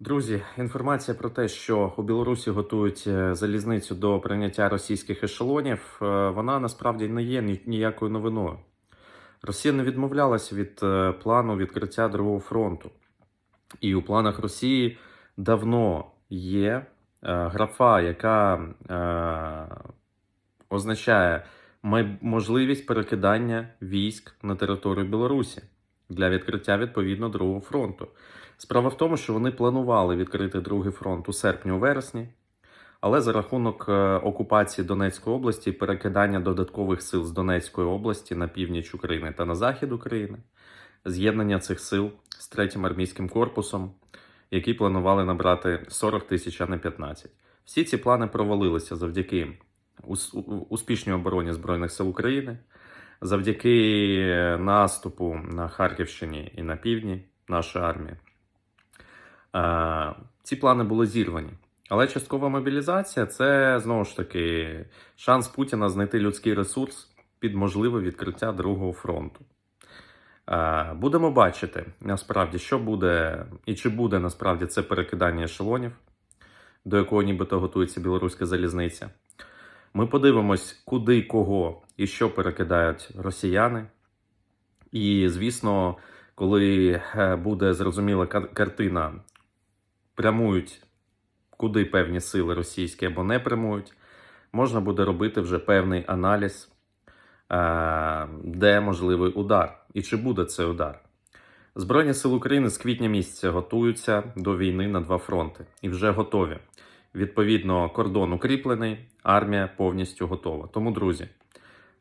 Друзі, інформація про те, що у Білорусі готують е, залізницю до прийняття російських ешелонів, е, вона насправді не є ніякою новиною. Росія не відмовлялася від е, плану відкриття другого фронту. І у планах Росії давно є графа, яка означає можливість перекидання військ на територію Білорусі для відкриття відповідно другого фронту. Справа в тому, що вони планували відкрити другий фронт у серпні у вересні, але за рахунок е, окупації Донецької області, перекидання додаткових сил з Донецької області на північ України та на захід України, з'єднання цих сил з третім армійським корпусом, які планували набрати 40 тисяч, а не 15. Всі ці плани провалилися завдяки успішній обороні Збройних сил України, завдяки е, наступу на Харківщині і на півдні нашої армії. Е, Ці плани були зірвані. Але часткова мобілізація це знову ж таки шанс Путіна знайти людський ресурс під можливе відкриття другого фронту. Е, Будемо бачити насправді, що буде і чи буде насправді це перекидання ешелонів, до якого нібито готується білоруська залізниця. Ми подивимось, куди, кого і що перекидають росіяни. І, звісно, коли е, буде зрозуміла картина, прямують куди певні сили російські або не прямують, можна буде робити вже певний аналіз, е, де можливий удар і чи буде цей удар. Збройні сили України з квітня місяця готуються до війни на два фронти і вже готові. Відповідно, кордон укріплений, армія повністю готова. Тому, друзі,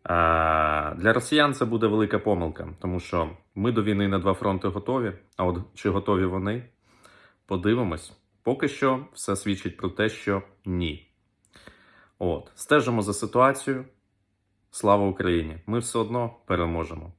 для росіян це буде велика помилка, тому що ми до війни на два фронти готові. А от чи готові вони? Подивимось. Поки що все свідчить про те, що ні. От, стежимо за ситуацією. Слава Україні! Ми все одно переможемо.